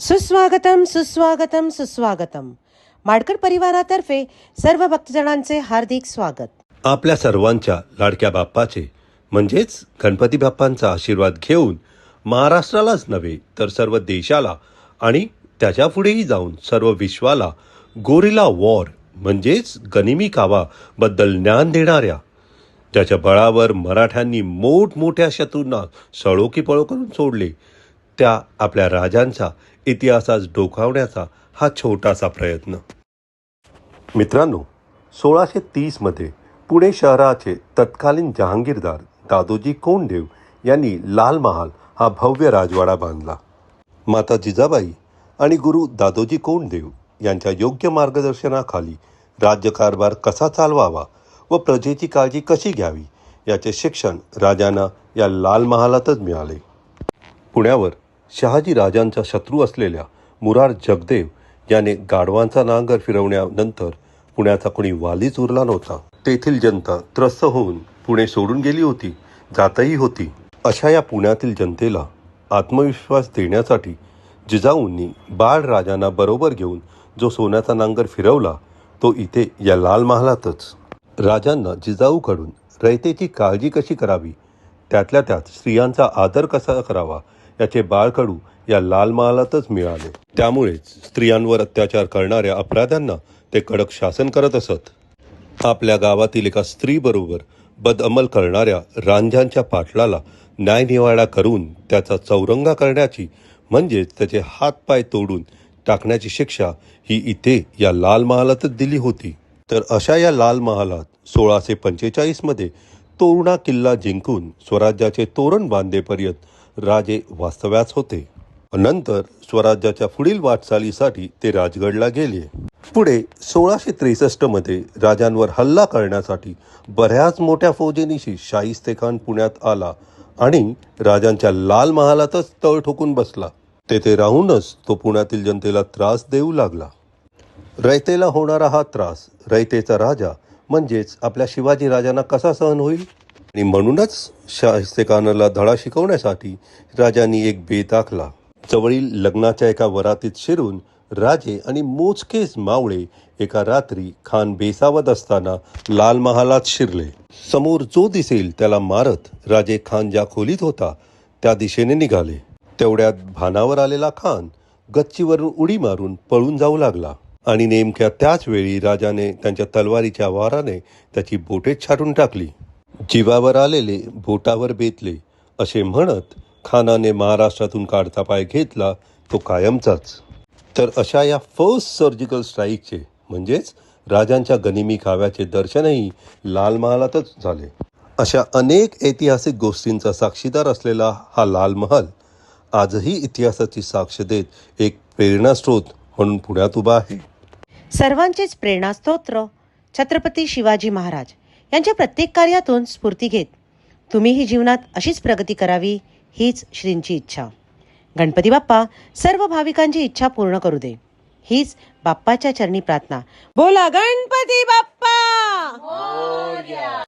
सुस्वागतम सुस्वागतम सुस्वागतम. माडकर परिवारातर्फे सर्व भक्तजनांचे हार्दिक स्वागत. आपल्या सर्वांच्या लाडक्या बाप्पाचे म्हणजेच गणपती बाप्पांचा आशीर्वाद घेऊन महाराष्ट्रालाच नव्हे तर सर्व देशाला आणि त्याच्या पुढेही जाऊन सर्व विश्वाला गोरिला वॉर म्हणजेच गनिमी कावा बद्दल ज्ञान देणाऱ्या ज्याच्या बळावर मराठ्यांनी मोठमोठ्या शत्रूंना सळोकी पळो करून सोडले त्या आपल्या राजांचा इतिहासास डोकावण्याचा हा छोटासा प्रयत्न. मित्रांनो सोळाशे तीसमध्ये पुणे शहराचे तत्कालीन जहांगीरदार दादोजी कोंडदेव यांनी लाल महाल हा भव्य राजवाडा बांधला. माता जिजाबाई आणि गुरु दादोजी कोंडदेव यांच्या योग्य मार्गदर्शनाखाली राज्यकारभार कसा चालवावा व प्रजेची काळजी कशी घ्यावी याचे शिक्षण राजांना या लाल महालातच मिळाले. पुण्यावर शहाजी राजांचा शत्रू असलेल्या मुरार जगदेव याने गाढवांचा नांगर फिरवण्यानंतर पुण्याचा कोणी वालीच उरला नव्हता. तेथील जनता त्रस्त होऊन पुणे सोडून गेली होती जातही होती. अशा या पुण्यातील जनतेला आत्मविश्वास देण्यासाठी जिजाऊंनी बाळ राजांना बरोबर घेऊन जो सोन्याचा नांगर फिरवला तो इथे या लाल महालातच. राजांना जिजाऊकडून रयतेची काळजी कशी करावी? त्यातल्या त्यात स्त्रियांचा आदर कसा करावा? याचे बाळकडू या लाल महालातच मिळाले. त्यामुळेच स्त्रियांवर अत्याचार करणाऱ्या अपराध्यांना ते कडक शासन करत असत. आपल्या गावातील एका स्त्रीबरोबर बदअमल करणाऱ्या रांझांच्या पाटलाला न्यायनिवाडा करून त्याचा चौरंगा करण्याची म्हणजेच त्याचे हातपाय तोडून टाकण्याची शिक्षा ही इथे या लाल महालातच दिली होती. तर अशा या लाल महालात सोळाशे पंचेचाळीसमध्ये तोरणा किल्ला जिंकून स्वराज्याचे तोरण बांधेपर्यंत राजे वास्तव्यास होते. नंतर स्वराज्याच्या पुढील वाटचालीसाठी ते राजगडला गेले. पुढे सोळाशे त्रेसष्टमध्ये राजांवर हल्ला करण्यासाठी बऱ्याच मोठ्या फौजेनिशी शाहिस्तेखान पुण्यात आला आणि राजांच्या लाल महालातच तळ ठोकून बसला. तेथे राहूनच तो पुण्यातील जनतेला त्रास देऊ लागला. रयतेला होणारा हा त्रास रयतेचा राजा म्हणजेच आपल्या शिवाजी राजांना कसा सहन होईल? आणि म्हणूनच शाहिस्तेखानाला धडा शिकवण्यासाठी राजांनी एक बेत आखला. जवळील लग्नाच्या एका वरातीत शिरून राजे आणि मोजकेच मावळे एका रात्री खान बेसावत असताना लाल महालात शिरले. समोर जो दिसेल त्याला मारत राजे खान ज्या खोलीत होता त्या दिशेने निघाले. तेवढ्यात भानावर आलेला खान गच्चीवरून उडी मारून पळून जाऊ लागला आणि नेमक्या त्याच वेळी राजाने त्यांच्या तलवारीच्या वाराने त्याची बोटे छाटून टाकली. जीवावर आलेले बोटावर बेतले असे म्हणत खानाने महाराष्ट्रातून काढता पाय घेतला तो कायमचाच. तर अशा या फर्स्ट सर्जिकल स्ट्राईकचे म्हणजेच राजांच्या गनिमी काव्याचे दर्शनही लाल महालातच झाले. अशा अनेक ऐतिहासिक गोष्टींचा साक्षीदार असलेला हा लाल महल आजही इतिहासाची साक्ष देत एक प्रेरणास्रोत म्हणून पुण्यात उभा आहे. सर्वांचेच प्रेरणास्तोत्र छत्रपती शिवाजी महाराज. यांच्या प्रत्येक कार्यातून स्फूर्ती घेत. तुम्हीही जीवनात अशीच प्रगती करावी हीच श्रींची इच्छा. गणपती बाप्पा सर्व भाविकांची इच्छा पूर्ण करू दे. हीच बाप्पाच्या चरणी प्रार्थना. बोला गणपती बाप्पा!